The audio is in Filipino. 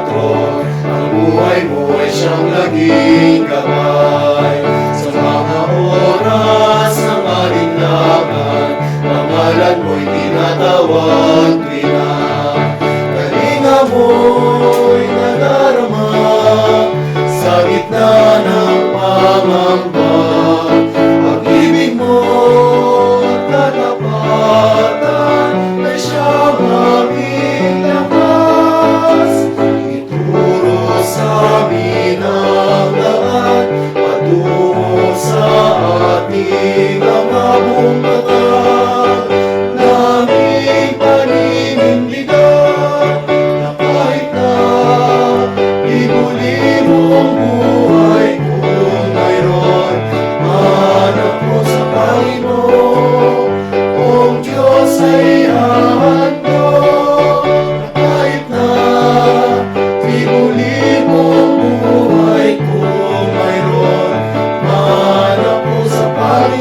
patron Ang buhay mo ay siyang laging gabay Sa mga oras ng alinlangan Pangalan mo'y tinatawag pina Kalinga mo'y nadarama Sa gitna ng pangamba Amen. Maria.